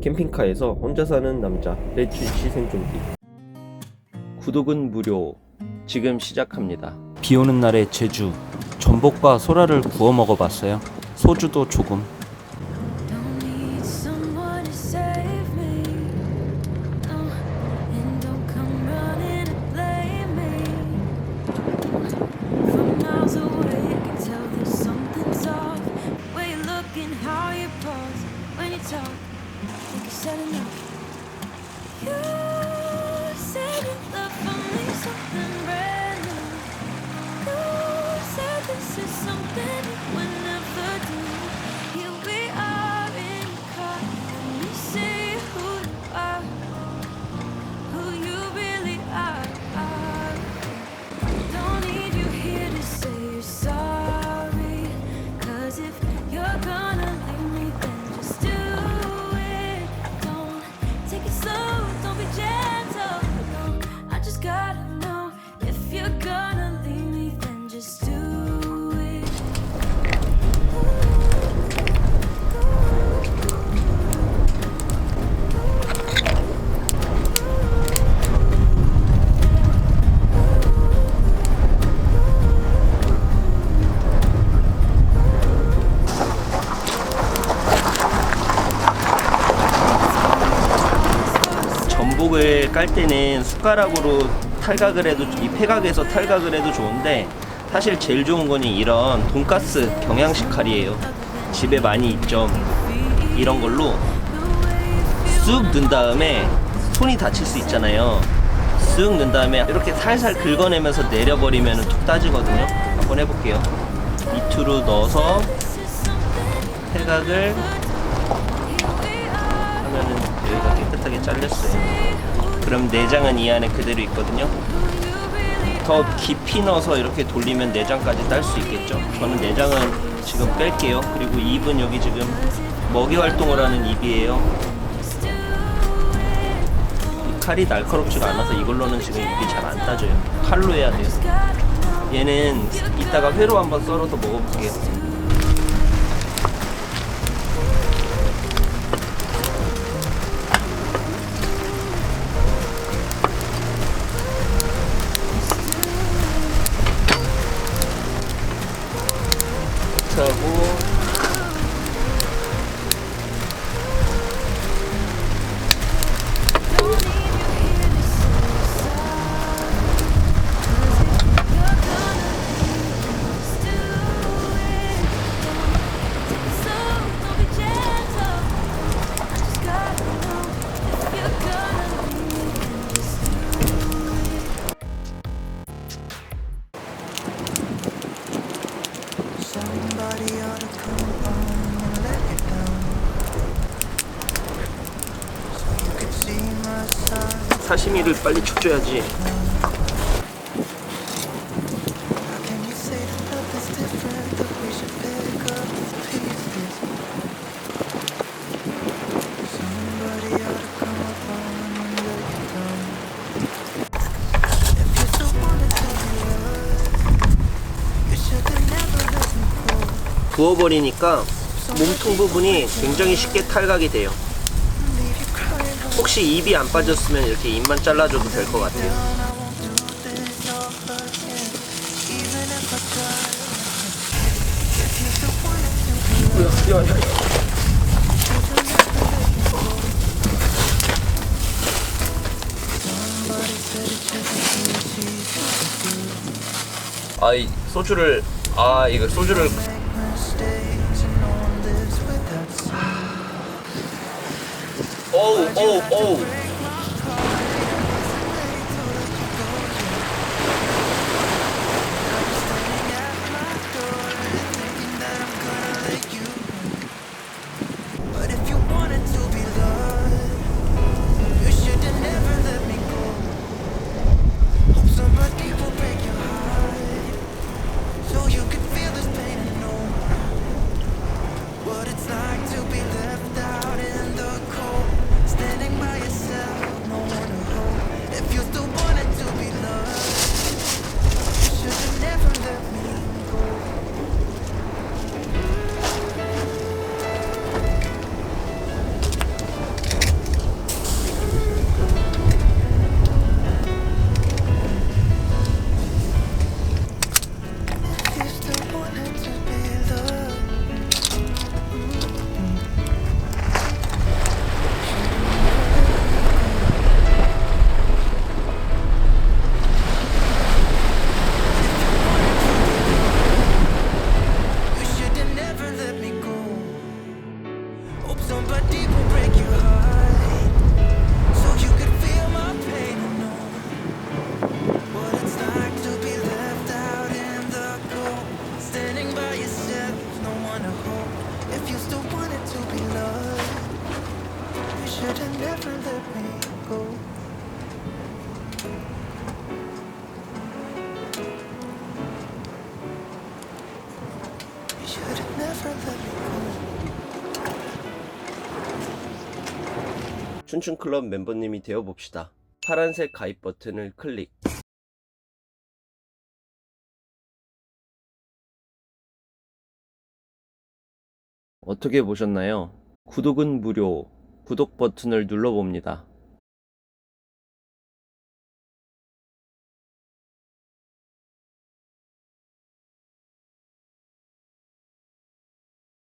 캠핑카에서 혼자 사는 남자 씨 생존기. 구독은 무료. 지금 시작합니다. 비 오는 날의 제주 전복과 소라를 구워 먹어봤어요. 소주도 조금 깔 때는 숟가락으로 탈각을 해도 이 폐각에서 탈각을 해도 좋은데 사실 제일 좋은 거는 이런 돈가스 경양식 칼이에요. 집에 많이 있죠. 이런 걸로 쑥 넣은 다음에 손이 다칠 수 있잖아요. 쑥 넣은 다음에 이렇게 살살 긁어내면서 내려버리면 툭 따지거든요. 한번 해볼게요. 밑으로 넣어서 폐각을 하면은 여기가 깨끗하게 잘렸어요 그럼 내장은 이 안에 그대로 있거든요. 더 깊이 넣어서 이렇게 돌리면 내장까지 딸 수 있겠죠. 저는 내장은 지금 뺄게요. 그리고 입은 여기 지금 먹이 활동을 하는 입이에요. 이 칼이 날카롭지가 않아서 이걸로는 지금 입이 잘 안 따져요. 칼로 해야 돼요. 얘는 이따가 회로 한번 썰어서 먹어볼게요 사시미를 빨리 go. 부어버리니까 몸통 부분이 굉장히 쉽게 탈각이 돼요 혹시 입이 안 빠졌으면 이렇게 입만 잘라줘도 될 것 같아요 아이 소주를 아 이거 소주를 어우 어 you still wanted to be loved, you should have never let me go. You should have never let me go. 춘춘클럽 멤버님이 되어봅시다. 파란색 가입 버튼을 클릭. 어떻게 보셨나요? 구독은 무료. 구독 버튼을 눌러봅니다.